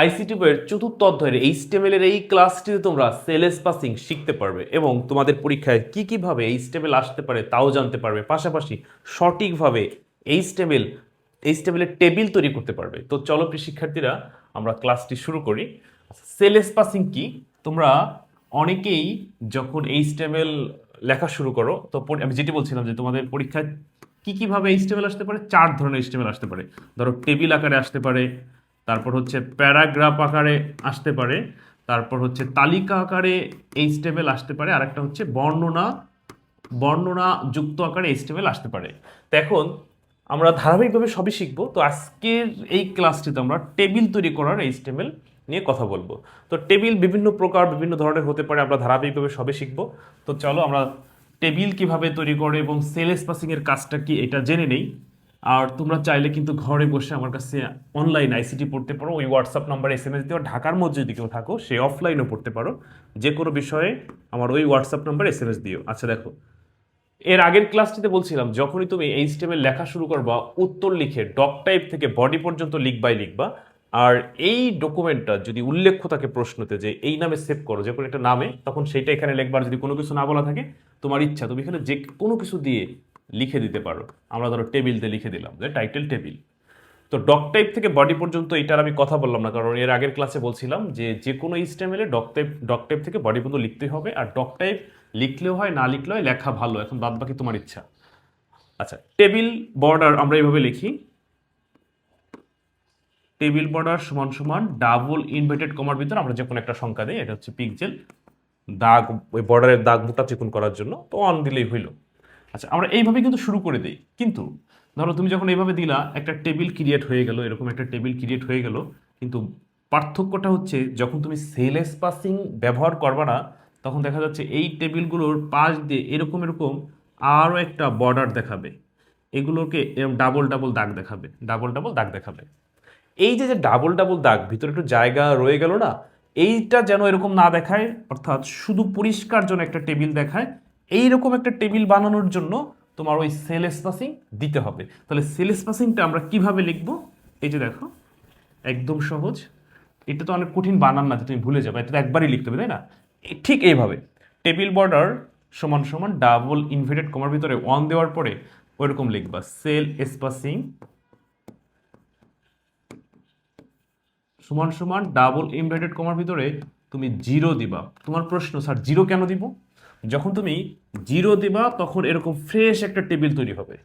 ICT বইয়ের চতুর্থ অধ্যায়ের এইচটিএমএল এর এই ক্লাসটিতে তোমরা সেলেস পাসিং শিখতে পারবে এবং তোমাদের পরীক্ষায় কি এই স্টেমেল আসতে পারে তাও জানতে পারবে। পাশাপাশি সঠিকভাবে স্টেমেল এই স্টেমেলের টেবিল তৈরি করতে পারবে। তো চলো প্রিয় শিক্ষার্থীরা, আমরা ক্লাসটি শুরু করি। সেলেস পাসিং কি? তোমরা অনেকেই যখন এইচটিএমএল লেখা শুরু করো, তো আমি যেটি বলছিলাম যে তোমাদের পরীক্ষায় কি এই স্টেমেল আসতে পারে? চার ধরনের স্টেমেল আসতে পারে। ধরো টেবিল আকারে আসতে পারে তারপর হচ্ছে প্যারাগ্রাফ আকারে আসতে পারে, তারপর হচ্ছে তালিকা আকারে এইচটিএমএল আসতে পারে আর একটা হচ্ছে বর্ণনা বর্ণনা যুক্ত আকারে এইচটিএমএল আসতে পারে। তো এখন আমরা ধারাবাহিকভাবে সবই শিখব। তো আজকের এই ক্লাসটিতে আমরা টেবিল তৈরি করার এইচটিএমএল নিয়ে কথা বলব। তো টেবিল বিভিন্ন প্রকার, বিভিন্ন ধরনের হতে পারে, আমরা ধারাবাহিকভাবে সবই শিখব। তো চলো আমরা টেবিল কীভাবে তৈরি করে এবং সেল স্পাসিং এর কাজটা কি, এটা জেনে নেই। আর তোমরা চাইলে কিন্তু ঘরে বসে আমার কাছে অনলাইন আইসিটি পড়তে পারো, ওই WhatsApp number S M S দিও, ঢাকার মধ্যে যদি কেউ থাকো, সে অফলাইনও পড়তে পারো। যে কোনো বিষয়ে আমার ওই WhatsApp number S M S দিও। আচ্ছা দেখো। এর আগের ক্লাসটিতে বলছিলাম, যখনই তুমি এইচটিএমএল লেখা শুরু করবা, উত্তর লিখে ডক টাইপ থেকে বডি পর্যন্ত লিখবাই লিখবা। আর এই ডকুমেন্টটা যদি উল্লেখ্য থাকে প্রশ্নতে যে এই নামে সেভ করো, যে কোনো একটা নামে, তখন সেইটা এখানে লিখবার যদি কোনো কিছু না বলা থাকে, তোমার ইচ্ছা, তুমি এখানে যে কোনো কিছু দিয়ে লিখে দিতে পারো। আমরা ধরো টেবিলতে লিখে দিলাম যে টাইটেল টেবিল তো ডক টাইপ থেকে বডি পর্যন্ত এটার আমি কথা বললাম না, কারণ এর আগের ক্লাসে বলছিলাম যে যে কোনো এ ডক টাইপ ডক টাইপ থেকে বডি পর্যন্ত লিখতে হবে, আর ডক টাইপ লিখলেও হয়, না লিখলেও হয়, লেখা ভালো, এখন বাদ বাকি তোমার ইচ্ছা। আচ্ছা টেবিল বর্ডার আমরা এইভাবে লিখি। টেবিল বর্ডার সমান সমান ডাবল ইনভার্টেড কমার ভিতর আমরা যে কোনো একটা সংখ্যা দিই, এটা হচ্ছে পিক্সেল দাগ, ওই বর্ডারের দাগ বুটা চিকুন করার জন্য, তো অন দিলেই হইল। আচ্ছা আমরা এইভাবে কিন্তু শুরু করে দিই। কিন্তু ধরো তুমি যখন এইভাবে দিলা, একটা টেবিল ক্রিয়েট হয়ে গেল, এরকম একটা টেবিল ক্রিয়েট হয়ে গেল, কিন্তু পার্থক্যটা হচ্ছে যখন তুমি সেলেস পাসিং ব্যবহার করবা না, তখন দেখা যাচ্ছে এই টেবিলগুলোর পাশ দিয়ে এরকম এরকম আরও একটা বর্ডার দেখাবে। এগুলোকে এরকম ডাবল ডাবল দাগ দেখাবে ডাবল ডাবল দাগ দেখাবে। এই যে যে ডাবল ডাবল দাগ, ভিতরে একটু জায়গা রয়ে গেল না, এইটা যেন এরকম না দেখায়, অর্থাৎ শুধু পরিষ্কার জন্য একটা টেবিল দেখায় এইরকম একটা টেবিল বানানোর জন্য তোমার ওই সেল স্পাসিং দিতে হবে। তাহলে সেল স্পাসিংটা আমরা কীভাবে লিখব? এই যে দেখো, একদম সহজ। এটা তো অনেক কঠিন বানান না তুমি ভুলে যাবে, এটা তো একবারই লিখতে হবে, তাই না? ঠিক এইভাবে, টেবিল বর্ডার সমান সমান ডাবল ইনভার্টেড কমার ভিতরে ওয়ান দেওয়ার পরে ওইরকম লিখবা, সেল স্পাসিং সমান সমান ডাবল ইনভার্টেড কমার ভিতরে তুমি জিরো দিবা। তোমার প্রশ্ন, স্যার জিরো কেন দিব? যখন তুমি জিরো দিবা, তখন এরকম ফ্রেশ একটা টেবিল তৈরি হবে।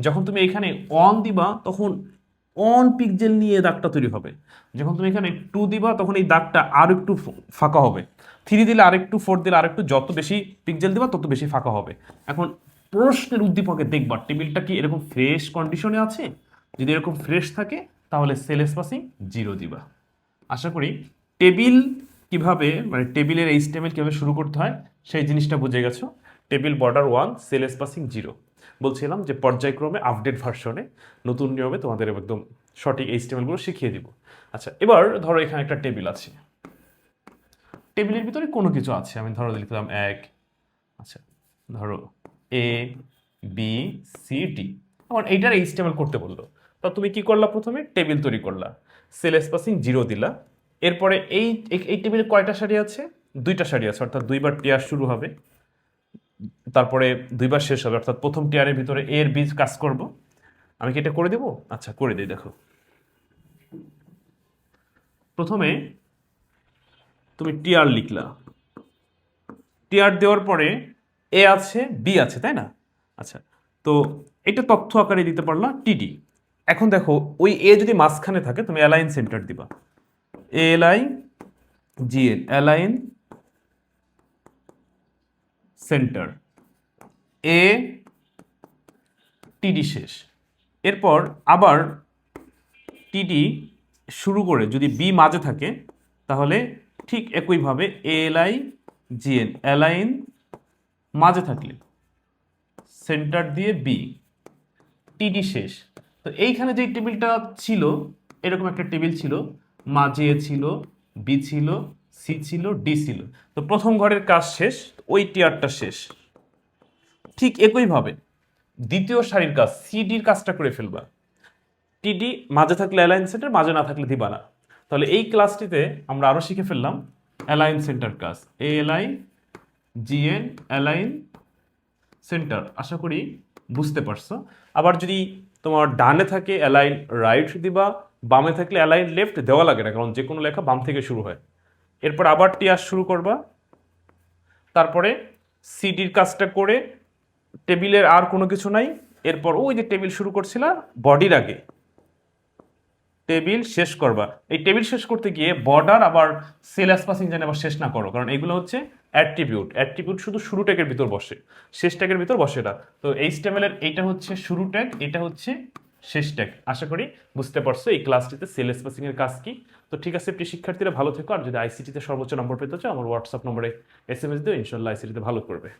যখন তুমি এখানে অন দিবা, তখন অন পিকজেল নিয়ে দাগটা তৈরি হবে। যখন তুমি এখানে টু দিবা, তখন এই দাগটা আর একটু ফাঁকা হবে। থ্রি দিলে আরেকটু ফোর দিলে আরেকটু, যত বেশি পিকজেল দিবা, তত বেশি ফাঁকা হবে। এখন প্রশ্নের উদ্দীপকে দেখবা টেবিলটা কি এরকম ফ্রেশ কন্ডিশনে আছে? যদি এরকম ফ্রেশ থাকে, তাহলে সেলেস পাসিং জিরো দিবা। আশা করি টেবিল কীভাবে মানে টেবিলের এই স্টেমেল কীভাবে শুরু করতে হয়, সেই জিনিসটা বুঝে গেছো। Table border one cellspacing zero. বলছিলাম যে পর্যায়ক্রমে আপডেট ভার্সনে নতুন নিয়মে তোমাদের একদম সঠিক এই স্টেমেলগুলো শিখিয়ে দিব। আচ্ছা এবার ধরো এখানে একটা টেবিল আছে। টেবিলের ভিতরে কোনো কিছু আছে, আমি ধরো লিখলাম এক আচ্ছা ধরো এ, বি, সি, ডি। আমার এইটার এইচটিএমএল করতে বলল। তা তুমি কি করলা প্রথমে? টেবিল তৈরি করলা। সেল স্পাসিং জিরো দিলা। এরপরে এই, এই- টেবিলে কয়টা শাড়ি আছে? দুইটা শাড়ি আছে, অর্থাৎ দুইবার টিয়ার শুরু হবে, তারপরে দুইবার শেষ হবে, অর্থাৎ প্রথম টিয়ারের ভিতরে এর বীজ কাজ করব। আমি কি এটা করে দেবো? আচ্ছা করে দিই, দেখো। প্রথমে তুমি টিয়ার লিখলা। টিয়ার দেওয়ার পরে এ আছে বি আছে, তাই না? আচ্ছা তো এটা তথ্য আকারে দিতে পারলা টিডি এখন দেখো, ওই এ যদি মাঝখানে থাকে, তুমি অ্যালাইন সেন্টার দিবা। A LI G N align center A TD শেষ। এরপর আবার টিডি শুরু করে যদি বি মাঝে থাকে, তাহলে ঠিক একইভাবে L I G N align মাঝে থাকলে সেন্টার দিয়ে বি টিডি শেষ। তো এইখানে যে টেবিলটা ছিল, এরকম একটা টেবিল ছিল মাঝে ছিল, বি ছিল, সি ছিল, ডি ছিল। তো প্রথম ঘরের কাজ শেষ ওই টিয়ারটা শেষ। ঠিক একইভাবে দ্বিতীয় সারির কাজ, সিডির কাজটা করে ফেলবা। টিডি মাঝে থাকলে অ্যালাইন সেন্টার, মাঝে না থাকলে দিবা না তাহলে এই ক্লাসটিতে আমরা আরও শিখে ফেললাম অ্যালাইন সেন্টার কাজ। A LI GN align center, আশা করি বুঝতে পারছ। আবার যদি তোমার ডানে থাকে অ্যালাইন রাইট দিবা বামে থাকলে অ্যালাইন লেফট দেওয়া লাগে না, কারণ যে কোনো লেখা বাম থেকে শুরু হয়। এরপর আবার টিয়ার শুরু করবা। তারপরে সিডির কাজটা করে টেবিলের আর কোনো কিছু নাই। এরপর ওই যে টেবিল শুরু করছিলা বডির আগে। টেবিল শেষ করবা। এই টেবিল শেষ করতে গিয়ে বর্ডার আবার সেল পাসিং যেন আবার শেষ না করো, কারণ এগুলো হচ্ছে অ্যাট্রিবিউট অ্যাট্রিবিউট শুধু শুরু ট্যাগের ভিতর বসে। শেষ ট্যাগের ভিতর বসে না। তো এই স্টেমেলের এইটা হচ্ছে শুরু ট্যাগ এটা হচ্ছে শেষ ট্যাগ আশা করি বুঝতে পারছ এই ক্লাসটিতে সেল পাসিং এর কাজ কি। তো ঠিক আছে, প্রিয় শিক্ষার্থীরা ভালো থেকো। আর যদি আইসিটিতে সর্বোচ্চ নম্বর পেতে চাও, আমার হোয়াটসঅ্যাপ নম্বরে এস এম এস দিও ইনশাল্লাহ আইসিটিতে ভালো করবে।